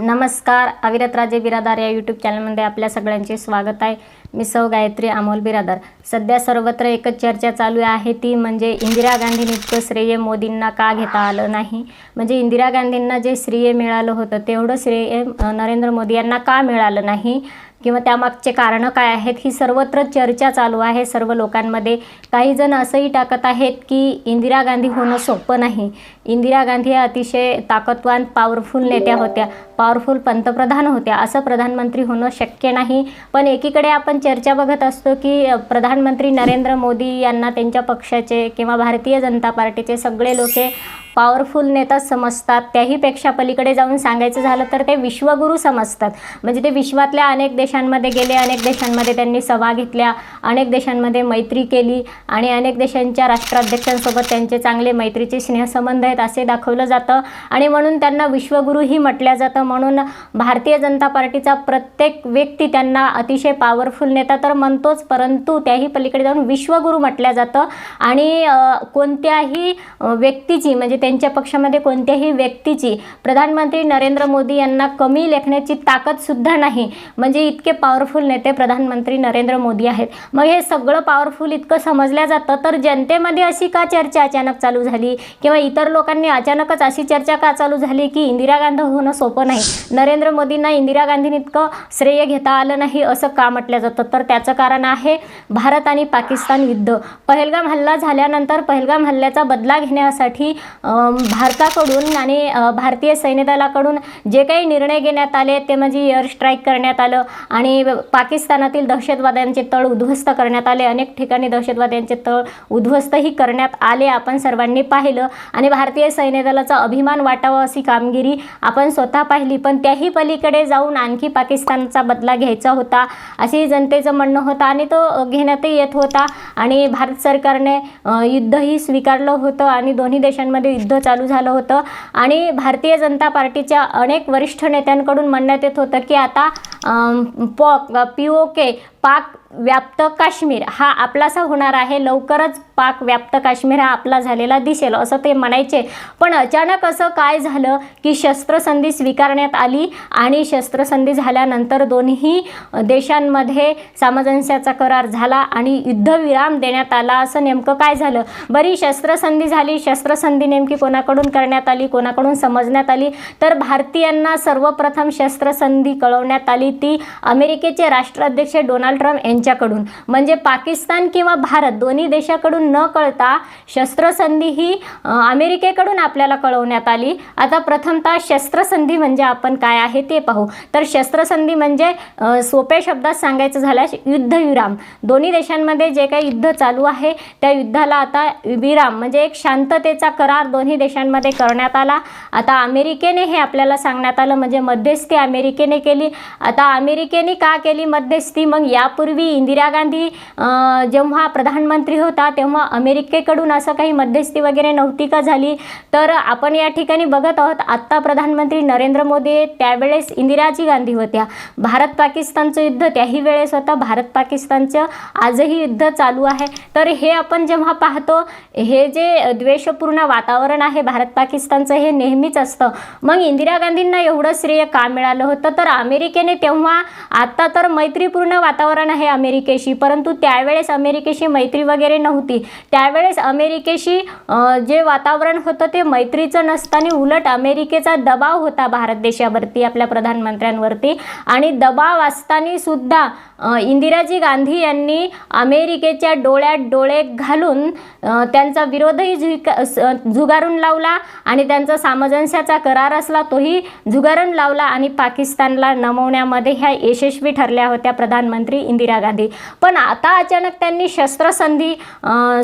नमस्कार. अविरत राजे बिरादार या यूट्यूब चॅनलमध्ये आपल्या सगळ्यांचे स्वागत आहे. मी सौ गायत्री अमोल बिरादार. सध्या सर्वत्र एकच चर्चा चालू आहे ती म्हणजे इंदिरा गांधींनी इतकं श्रेय मोदींना का घेता आलं नाही? म्हणजे इंदिरा गांधींना जे श्रेय मिळालं होतं तेवढं श्रेय नरेंद्र मोदी यांना का मिळालं नाही? किंवा त्यामागचे कारणं काय आहेत ही सर्वत्र चर्चा चालू आहे. सर्व लोकांमध्ये काही जण असंही टाकत आहेत की इंदिरा गांधी होणं सोपं नाही. इंदिरा गांधी या अतिशय ताकदवान पॉवरफुल नेत्या होत्या. पॉवरफुल पंतप्रधान होत्या. असं प्रधानमंत्री होणं शक्य नाही. पण एकीकडे आपण चर्चा बघत असतो की प्रधानमंत्री नरेंद्र मोदी यांना त्यांच्या पक्षाचे किंवा भारतीय जनता पार्टीचे सगळे लोक पॉवरफुल नेता समजतात त्याहीपेक्षा पलीकडे जाऊन सांगायचं झालं तर ते विश्वगुरू समजतात. म्हणजे ते विश्वातल्या अनेक देशांमध्ये गेले अनेक देशांमध्ये त्यांनी सभा घेतल्या अनेक देशांमध्ये मैत्री केली आणि अनेक देशांच्या राष्ट्राध्यक्षांसोबत त्यांचे चांगले मैत्रीचे स्नेहसंबंध आहेत असे दाखवलं जातं. आणि म्हणून त्यांना विश्वगुरूही म्हटलं जातं. म्हणून भारतीय जनता पार्टीचा प्रत्येक व्यक्ती त्यांना अतिशय पॉवरफुल नेता तर म्हणतोच परंतु त्याही पलीकडे जाऊन विश्वगुरू म्हटलं जातं. आणि कोणत्याही व्यक्तीची म्हणजे त्यांच्या पक्षामध्ये कोणत्याही व्यक्तीची प्रधानमंत्री नरेंद्र मोदी यांना कमी लेखण्याची ताकदसुद्धा नाही. म्हणजे इतके पॉवरफुल नेते प्रधानमंत्री नरेंद्र मोदी आहेत. मग हे सगळं पॉवरफुल इतकं समजल्या जातं तर जनतेमध्ये अशी का चर्चा अचानक चालू झाली? किंवा इतर लोकांनी अचानकच अशी चर्चा का चालू झाली की इंदिरा गांधी होणं सोपं नाही? नरेंद्र मोदींना इंदिरा गांधींनी इतकं श्रेय घेता आलं नाही असं का म्हटलं जातं? तर त्याचं कारण आहे भारत आणि पाकिस्तान युद्ध. पहलगाम हल्ला झाल्यानंतर पहलगाम हल्ल्याचा बदला घेण्यासाठी भारताकडून आणि भारतीय सैन्यदलाकडून जे काही निर्णय घेण्यात आले ते म्हणजे एअर स्ट्राईक करण्यात आलं आणि पाकिस्तानातील दहशतवाद्यांचे तळ उद्ध्वस्त करण्यात आले. अनेक ठिकाणी दहशतवाद्यांचे तळ उद्ध्वस्तही करण्यात आले आपण सर्वांनी पाहिलं. आणि भारतीय सैन्यदलाचा अभिमान वाटावा अशी कामगिरी आपण स्वतः पाहिली. पण त्याही पलीकडे जाऊन आणखी पाकिस्तानचा बदला घ्यायचा होता असेही जनतेचं म्हणणं होतं आणि तो घेण्यातही येत होता. आणि भारत सरकारने युद्धही स्वीकारलं होतं आणि दोन्ही देशांमध्ये युद्ध चालू झालं होतं. आणि भारतीय जनता पार्टीच्या अनेक वरिष्ठ नेत्यांकडून म्हणण्यात येत होतं की आता पॉ पॉक पी ओ के पाक व्याप्त काश्मीर हा आपलासा होणार आहे. लवकरच पाक व्याप्त काश्मीर हा आपला झालेला दिसेल असं ते म्हणायचे. पण अचानक असं काय झालं की शस्त्रसंधी स्वीकारण्यात आली आणि शस्त्रसंधी झाल्यानंतर दोन्ही देशांमध्ये सामंजस्याचा करार झाला आणि युद्धविराम देण्यात आला असं नेमकं काय झालं? बरी शस्त्रसंधी झाली. शस्त्रसंधी नेमकी कोणाकडून करण्यात आली कोणाकडून समजण्यात आली? तर भारतीयांना सर्वप्रथम शस्त्रसंधी कळवण्यात आली ती अमेरिकेचे राष्ट्राध्यक्ष डोनाल्ड ट्रम्प यांच्याकडून म्हणजे पाकिस्तान किंवा भारत दोन्ही देशाकडून न कळता शस्त्रसंधी ही अमेरिकेकडून आपल्याला कळवण्यात आली. आता प्रथमतः शस्त्रसंधी म्हणजे आपण काय आहे ते पाहू. तर शस्त्रसंधी म्हणजे सोप्या शब्दात सांगायचं झाल्यास युद्धविराम दोन्ही देशांमध्ये जे काही युद्ध चालू आहे त्या युद्धाला आता विराम म्हणजे एक शांततेचा करार दोन्ही देशांमध्ये करण्यात आला. आता अमेरिकेने हे आपल्याला सांगण्यात आलं म्हणजे मध्यस्थी अमेरिकेने केली. आता अमेरिकेने का केली मध्यस्थी? मग यापूर्वी इंदिरा गांधी जेव्हा प्रधानमंत्री होता तेव्हा अमेरिकेकडून असं काही मध्यस्थी वगैरे नव्हती का झाली? तर आपण या ठिकाणी बघत आहोत आत्ता प्रधानमंत्री नरेंद्र मोदी त्यावेळेस इंदिराजी गांधी होत्या. भारत पाकिस्तानचं युद्ध त्याही वेळेस होतं. भारत पाकिस्तानचं आजही युद्ध चालू आहे. तर हे आपण जेव्हा पाहतो हे जे द्वेषपूर्ण वातावरण आहे भारत पाकिस्तानचं हे नेहमीच असतं. मग इंदिरा गांधींना एवढं श्रेय का मिळालं होतं? तर अमेरिकेने तेव्हा आता तर मैत्रीपूर्ण वातावरण आहे अमेरिकेशी परंतु त्यावेळेस अमेरिकेशी मैत्री वगैरे नव्हती. त्यावेळेस अमेरिकेशी जे वातावरण होतं ते मैत्रीचं नसताना उलट अमेरिकेचा दबाव होता भारत देशावरती आपल्या प्रधानमंत्र्यांवरती. आणि दबाव असताना सुद्धा इंदिराजी गांधी यांनी अमेरिकेच्या डोळ्यात डोळे घालून त्यांचा विरोधही झुका झुगारून लावला आणि त्यांचा सामंजस्याचा करार असला तोही झुगारून लावला आणि पाकिस्तानला नमवण्यामध्ये ह्या यशस्वी ठरल्या होत्या प्रधानमंत्री इंदिरा गांधी. पण आता अचानक त्यांनी शस्त्रसंधी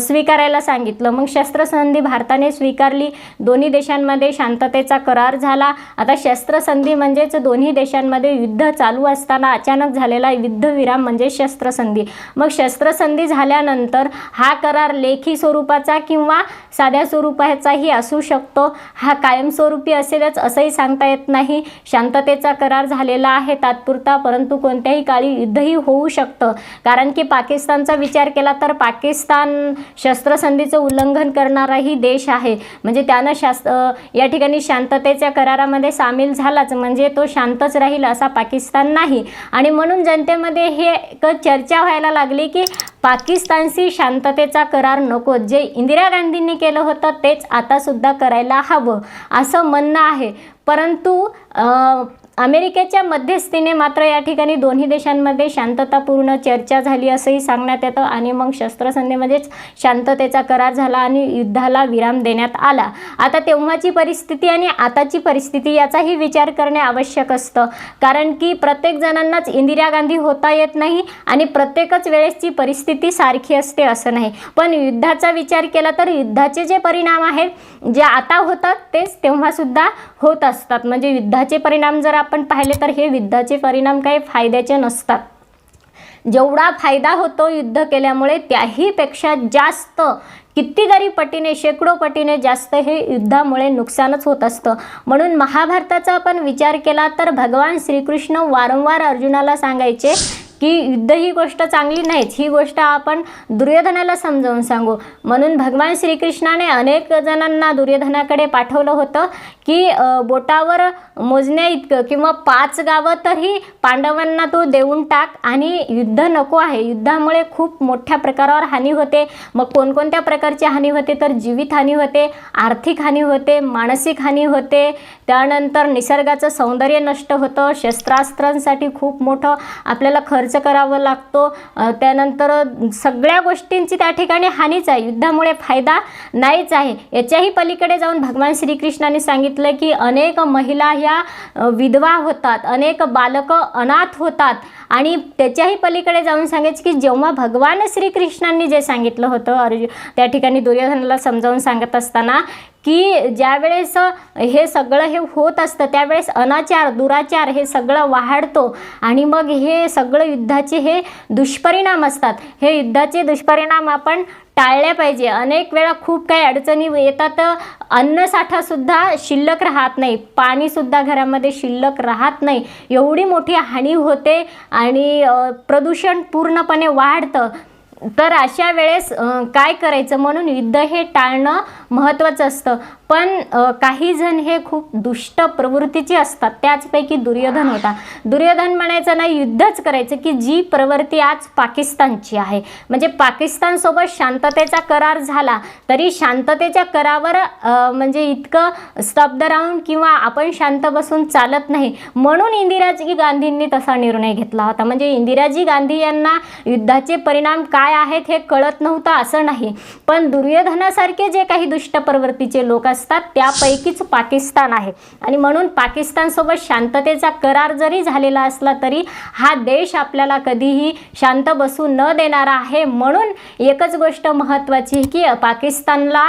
स्वीकारायला सांगितलं. मग शस्त्रसंधी भारताने स्वीकारली. दोन्ही देशांमध्ये शांततेचा करार झाला. आता शस्त्रसंधी म्हणजेच दोन्ही देशांमध्ये युद्ध चालू असताना अचानक झालेला युद्धविराम म्हणजे शस्त्रसंधी. मग शस्त्रसंधी झाल्यानंतर हा करार लेखी स्वरूपाचा किंवा साध्या स्वरूपाचाही असू शकतो. हा कायमस्वरूपी असेलच असंही सांगता येत नाही. शांततेचा करार झालेला आहे तात्पुरता परंतु कोणत्याही काळी युद्धही होऊ शकतं. कारण की पाकिस्तानचा विचार केला तर पाकिस्तान शस्त्रसंधीचं उल्लंघन करणाराही देश आहे. म्हणजे त्यानं शास्त्र या ठिकाणी शांततेच्या करारामध्ये सामील झालाच. म्हणजे तो शांतच राहील असा पाकिस्तान नाही. आणि म्हणून जनतेमध्ये हे एक चर्चा व्हायला लागली की पाकिस्तानशी शांततेचा करार नको. जे इंदिरा गांधींनी केलं होतं तेच आतासुद्धा करायला हवं असं म्हणणं आहे. परंतु अमेरिकेच्या मध्यस्थीने मात्र या ठिकाणी दोन्ही देशांमध्ये शांततापूर्ण चर्चा झाली असंही सांगण्यात येतं आणि मग शस्त्रसंधीमध्येच शांततेचा करार झाला आणि युद्धाला विराम देण्यात आला. आता तेव्हाची परिस्थिती आणि आताची परिस्थिती याचाही विचार करणे आवश्यक असतं. कारण की प्रत्येक जणांनाच इंदिरा गांधी होता येत नाही आणि प्रत्येकच वेळेसची परिस्थिती सारखी असते असं नाही. पण युद्धाचा विचार केला तर युद्धाचे जे परिणाम आहेत जे आता होतात तेच तेव्हासुद्धा होत असतात. म्हणजे युद्धाचे परिणाम जर आपण पाहिले तर हे युद्धाचे परिणाम काही फायद्याचे नसतात. जेवढा फायदा होतो युद्ध केल्यामुळे त्याहीपेक्षा जास्त कितीतरी पटीने शेकडो पटीने जास्त हे युद्धामुळे नुकसानच होत असतं. म्हणून महाभारताचा आपण विचार केला तर भगवान श्रीकृष्ण वारंवार अर्जुनाला सांगायचे की युद्ध ही गोष्ट चांगली नाहीच ही गोष्ट आपण दुर्योधनाला समजावून सांगू. म्हणून भगवान श्रीकृष्णाने अनेक जणांना दुर्योधनाकडे पाठवलं होतं की बोटावर मोजण्या इतकं किंवा पाच गावं तरी पांडवांना तू देऊन टाक आणि युद्ध नको आहे. युद्धामुळे खूप मोठ्या प्रकारावर हानी होते. मग कोणकोणत्या प्रकारची हानी होते? तर जीवितहानी होते आर्थिक हानी होते मानसिक हानी होते. त्यानंतर निसर्गाचं सौंदर्य नष्ट होतं. शस्त्रास्त्रांसाठी खूप मोठं आपल्याला खर्च करावं लागतो. त्यानंतर सगळ्या गोष्टींची त्या ठिकाणी हानीच आहे. युद्धामुळे फायदा नाहीच आहे. याच्याही पलीकडे जाऊन भगवान श्रीकृष्णाने सांगितलं की अनेक महिला ह्या विधवा होतात अनेक बालकं अनाथ होतात. आणि त्याच्याही पलीकडे जाऊन सांगायचं की जेव्हा भगवान श्रीकृष्णांनी जे सांगितलं होतं अर्जु त्या ठिकाणी दुर्योधनाला समजावून सांगत असताना की ज्यावेळेस हे सगळं हे होत असतं त्यावेळेस अनाचार दुराचार हे सगळं वाढतो. आणि मग हे सगळं युद्धाचे हे दुष्परिणाम असतात. हे युद्धाचे दुष्परिणाम आपण टाळले पाहिजे. अनेक वेळा खूप काही अडचणी येतात. अन्नसाठासुद्धा शिल्लक राहत नाही. पाणीसुद्धा घरामध्ये शिल्लक राहत नाही. एवढी मोठी हानी होते आणि प्रदूषण पूर्णपणे वाढतं. तर अशा वेळेस काय करायचं? म्हणून युद्ध हे टाळणं महत्त्वाचं असतं. पण काही जण हे खूप दुष्ट प्रवृत्तीचे असतात. त्याचपैकी दुर्योधन होता. दुर्योधन म्हणायचं ना युद्धच करायचं की जी प्रवृत्ती आज पाकिस्तानची आहे. म्हणजे पाकिस्तानसोबत शांततेचा करार झाला तरी शांततेच्या करारावर म्हणजे इतकं स्तब्ध राहून किंवा आपण शांत बसून चालत नाही. म्हणून इंदिराजी गांधींनी तसा निर्णय घेतला होता. म्हणजे इंदिराजी गांधी यांना युद्धाचे परिणाम काय आहेत हे कळत नव्हतं असं नाही. पण दुर्योधनासारखे जे काही दुष्ट प्रवृत्तीचे लोक असतात त्यापैकीच पाकिस्तान आहे. आणि म्हणून पाकिस्तानसोबत शांततेचा करार जरी झालेला असला तरी हा देश आपल्याला कधीही शांत बसू न देणारा आहे. म्हणून एकच गोष्ट महत्त्वाची की पाकिस्तानला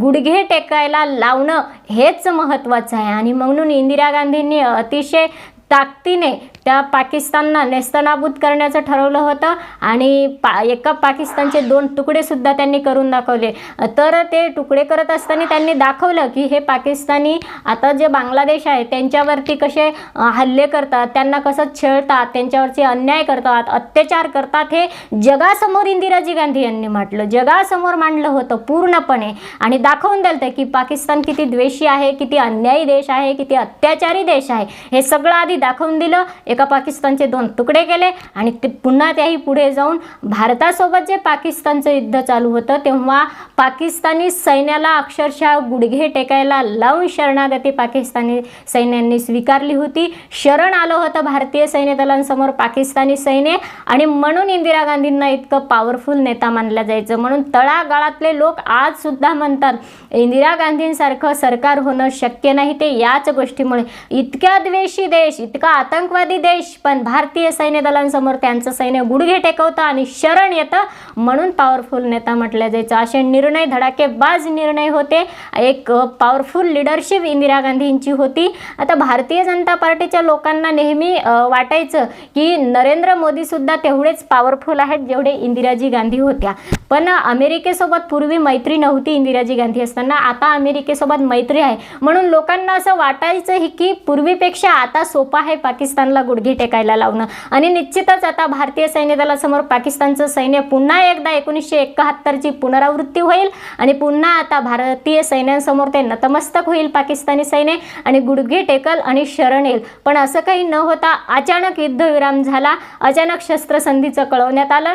गुडघे टेकायला लावणं हेच महत्त्वाचं आहे. आणि म्हणून इंदिरा गांधींनी अतिशय ताकदीने त्या पाकिस्तानला नेस्तनाबूत करण्याचं ठरवलं होतं आणि पा एका पाकिस्तानचे दोन तुकडेसुद्धा त्यांनी करून दाखवले. तर ते तुकडे करत असताना त्यांनी दाखवलं की हे पाकिस्तानी आता जे बांगलादेश आहे त्यांच्यावरती कसे हल्ले करतात त्यांना कसं छेळतात त्यांच्यावरचे अन्याय करतात अत्याचार करतात हे जगासमोर इंदिराजी गांधी यांनी म्हटलं. जगासमोर मांडलं होतं पूर्णपणे. आणि दाखवून दिलं की पाकिस्तान किती द्वेषी आहे किती अन्यायी देश आहे किती अत्याचारी देश आहे. हे सगळं आधी दाखवून दिलं. एका पाकिस्तानचे दोन तुकडे केले आणि ते पुन्हा त्याही पुढे जाऊन भारतासोबत जे पाकिस्तानचं युद्ध चालू होतं तेव्हा पाकिस्तानी सैन्याला अक्षरशः गुडघे टेकायला लावून शरणागती पाकिस्तानी सैन्यांनी स्वीकारली होती. शरण आलं होतं भारतीय सैन्य दलांसमोर पाकिस्तानी सैन्य आणि म्हणून इंदिरा गांधींना इतकं पॉवरफुल नेता मानलं जायचं. म्हणून तळागाळातले लोक आज सुद्धा म्हणतात इंदिरा गांधींसारखं सरकार होणं शक्य नाही ते याच गोष्टीमुळे. इतक्या द्वेषी देश इतका आतंकवादी देश पण भारतीय सैन्य दलांसमोर त्यांचं सैन्य गुडघे टेकवतं आणि शरण येतं म्हणून पॉवरफुल नेता म्हटलं जायचं. असे निर्णय धडाकेबाज निर्णय होते. एक पॉवरफुल लिडरशिप इंदिरा गांधींची होती. आता भारतीय जनता पार्टीच्या लोकांना नेहमी वाटायचं की नरेंद्र मोदीसुद्धा तेवढेच पॉवरफुल आहेत जेवढे इंदिराजी गांधी होत्या. पण अमेरिकेसोबत पूर्वी मैत्री नव्हती इंदिराजी गांधी असताना. आता अमेरिकेसोबत मैत्री आहे. म्हणून लोकांना असं वाटायचं की पूर्वीपेक्षा आता सोपं आहे पाकिस्तानला गुड गुडघे टेकायला लावणं. आणि निश्चितच आता भारतीय सैन्य दलासमोर पाकिस्तानचं सैन्य पुन्हा एकदा एकोणीसशे एकाहत्तरची पुनरावृत्ती होईल आणि पुन्हा आता भारतीय सैन्यांसमोर ते नतमस्तक होईल पाकिस्तानी सैन्य आणि गुडघे टेकल आणि शरण येईल. पण असं काही न होता अचानक युद्धविराम झाला. अचानक शस्त्रसंधीचं कळवण्यात आलं.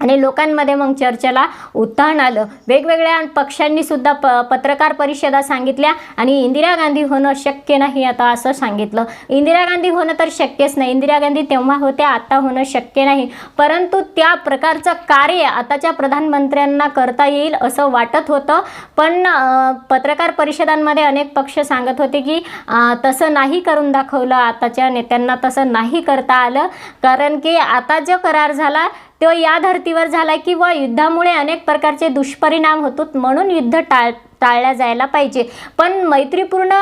आणि लोकांमध्ये मग चर्चेला उत्थान आलं. वेगवेगळ्या पक्षांनी सुद्धा प पत्रकार परिषदा सांगितल्या आणि इंदिरा गांधी होणं शक्य नाही आता असं सांगितलं. इंदिरा गांधी होणं तर शक्यच नाही. इंदिरा गांधी तेव्हा होत्या आता होणं शक्य नाही. परंतु त्या प्रकारचं कार्य आताच्या प्रधानमंत्र्यांना करता येईल असं वाटत होतं. पण पत्रकार परिषदांमध्ये अनेक पक्ष सांगत होते की तसं नाही करून दाखवलं आताच्या नेत्यांना तसं नाही करता आलं. कारण की आता जो करार झाला तो या धर्तीवर झाला की व युद्धामुळे अनेक प्रकारचे दुष्परिणाम होतात म्हणून युद्ध टाळ टाळल्या जायला पाहिजे. पण मैत्रीपूर्ण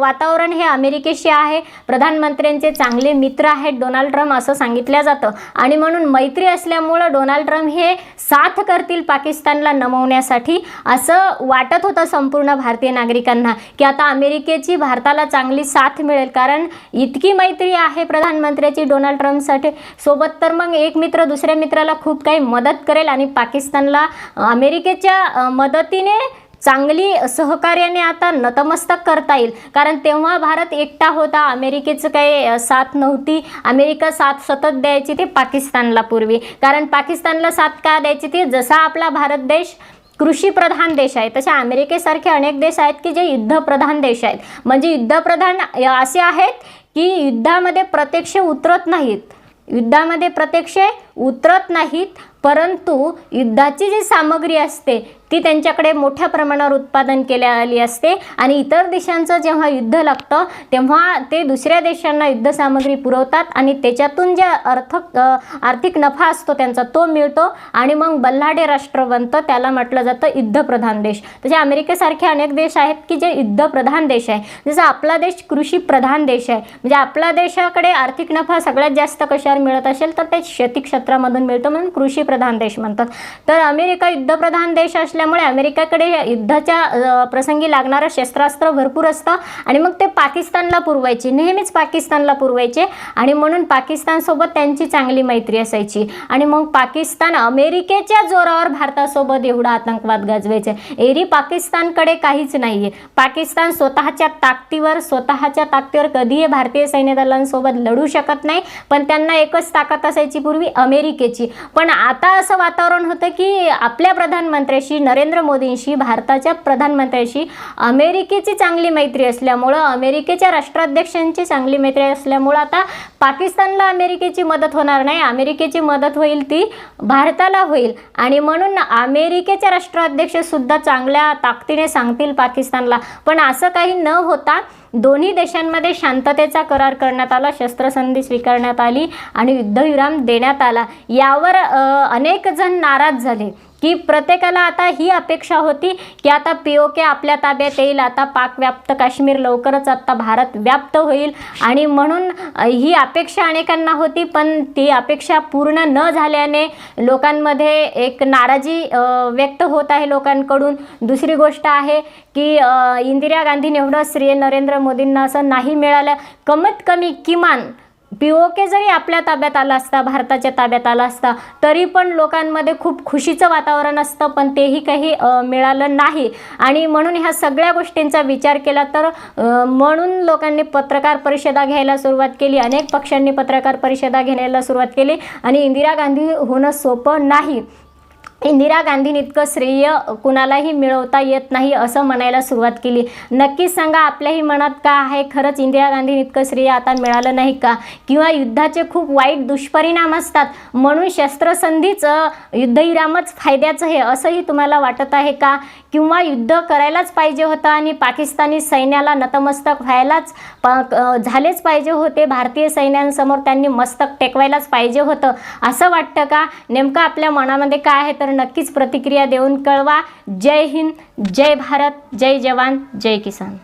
वातावरण हे अमेरिकेशी आहे. प्रधानमंत्र्यांचे चांगले मित्र आहेत डोनाल्ड ट्रम्प असं सांगितलं जातं. आणि म्हणून मैत्री असल्यामुळं डोनाल्ड ट्रम्प हे साथ करतील पाकिस्तानला नमवण्यासाठी असं वाटत होतं संपूर्ण भारतीय नागरिकांना की आता अमेरिकेची भारताला चांगली साथ मिळेल. कारण इतकी मैत्री आहे प्रधानमंत्र्याची डोनाल्ड ट्रम्पसाठी. सोबत तर मग एक मित्र दुसऱ्या मित्राला खूप काही मदत करेल आणि पाकिस्तानला अमेरिकेच्या मदतीने चांगली सहकार्याने आता नतमस्तक करता येईल. कारण तेव्हा भारत एकटा होता. अमेरिकेचं काही साथ नव्हती. अमेरिका साथ सतत द्यायची ती पाकिस्तानला पूर्वी. कारण पाकिस्तानला साथ का द्यायची ती? जसा आपला भारत देश कृषीप्रधान देश आहे तसे अमेरिकेसारखे अनेक देश आहेत की जे युद्धप्रधान देश आहेत. म्हणजे युद्धप्रधान असे आहेत की युद्धामध्ये प्रत्यक्ष उतरत नाहीत. युद्धामध्ये प्रत्यक्ष उतरत नाहीत परंतु युद्धाची जी सामग्री असते ती त्यांच्याकडे मोठ्या प्रमाणावर उत्पादन केल्या आली असते. आणि इतर देशांचं जेव्हा युद्ध लागतं तेव्हा ते दुसऱ्या देशांना युद्धसामग्री पुरवतात आणि त्याच्यातून जे अर्थ आर्थिक नफा असतो त्यांचा तो मिळतो. आणि मग बल्लाढे राष्ट्र बनतं त्याला म्हटलं जातं युद्धप्रधान देश. तसे अमेरिकेसारखे अनेक देश आहेत की जे युद्धप्रधान देश आहे. जसं आपला देश कृषी प्रधान देश आहे. म्हणजे आपला देशाकडे आर्थिक नफा सगळ्यात जास्त कशावर मिळत असेल तर ते शेती क्षेत्रामधून मिळतं म्हणून कृषी प्रधान देश म्हणतात. तर अमेरिका युद्धप्रधान देश असल्या असल्यामुळे अमेरिकाकडे युद्धाच्या प्रसंगी लागणारं शस्त्रास्त्र भरपूर असतं आणि मग ते पाकिस्तानला पुरवायचे. नेहमीच पाकिस्तानला पुरवायचे आणि म्हणून पाकिस्तानसोबत त्यांची चांगली मैत्री असायची. आणि मग पाकिस्तान अमेरिकेच्या जोरावर भारतासोबत एवढा आतंकवाद गाजवायचा. एरी पाकिस्तानकडे काहीच नाही आहे पाकिस्तान स्वतःच्या ताकदीवर स्वतःच्या ताकदीवर कधीही भारतीय सैन्य दलांसोबत लढू शकत नाही पण त्यांना एकच ताकद असायची पूर्वी अमेरिकेची. पण आता असं वातावरण होतं की आपल्या प्रधानमंत्र्याशी नरेंद्र मोदींशी भारताच्या प्रधानमंत्र्यांशी अमेरिकेची चांगली मैत्री असल्यामुळं अमेरिकेच्या राष्ट्राध्यक्षांची चांगली मैत्री असल्यामुळं आता पाकिस्तानला अमेरिकेची मदत होणार नाही. अमेरिकेची मदत होईल ती भारताला होईल. आणि म्हणून अमेरिकेचे राष्ट्राध्यक्षसुद्धा चांगल्या ताकदीने सांगतील पाकिस्तानला. पण असं काही न होता दोन्ही देशांमध्ये शांततेचा करार करण्यात आला शस्त्रसंधी स्वीकारण्यात आली आणि युद्धविराम देण्यात आला. यावर अनेक जण नाराज झाले. की प्रत्येकाला आता ही अपेक्षा होती की आता पी ओ के आपल्या ताब्यात येईल आता पाकव्याप्त काश्मीर लवकरच आता भारत व्याप्त होईल. आणि म्हणून ही अपेक्षा अनेकांना होती पण ती अपेक्षा पूर्ण न झाल्याने लोकांमध्ये एक नाराजी व्यक्त होत आहे लोकांकडून. दुसरी गोष्ट आहे की इंदिरा गांधीने एवढं श्री नरेंद्र मोदींना असं नाही मिळालं. कमीत कमी किमान पी ओ के जरी आपल्या ताब्यात आला असता भारताच्या ताब्यात आला असता तरी पण लोकांमध्ये खूप खुशीचं वातावरण असतं पण तेही काही मिळालं नाही. आणि म्हणून ह्या सगळ्या गोष्टींचा विचार केला तर म्हणून लोकांनी पत्रकार परिषदा घ्यायला सुरुवात केली. अनेक पक्षांनी पत्रकार परिषदा घेण्याला सुरुवात केली. आणि इंदिरा गांधी होणं सोपं नाही. इंदिरा गांधींनी इतकं श्रेय कुणालाही मिळवता येत नाही असं म्हणायला सुरुवात केली. नक्कीच सांगा आपल्याही मनात का आहे? खरंच इंदिरा गांधींनी इतकं श्रेय आता मिळालं नाही का? किंवा युद्धाचे खूप वाईट दुष्परिणाम असतात. म्हणून शस्त्रसंधीच युद्धविरामच फायद्याचं आहे असंही तुम्हाला वाटत आहे का? किंवा युद्ध करायलाच पाहिजे होतं आणि पाकिस्तानी सैन्याला नतमस्तक व्हायलाच झालेच पाहिजे होते. भारतीय सैन्यांसमोर त्यांनी मस्तक टेकवायलाच पाहिजे होतं. असं वाटतं का? नेमकं आपल्या मनामध्ये काय आहे? तर नक्कीच प्रतिक्रिया देऊन कळवा. जय हिंद जय भारत जय जवान जय किसान.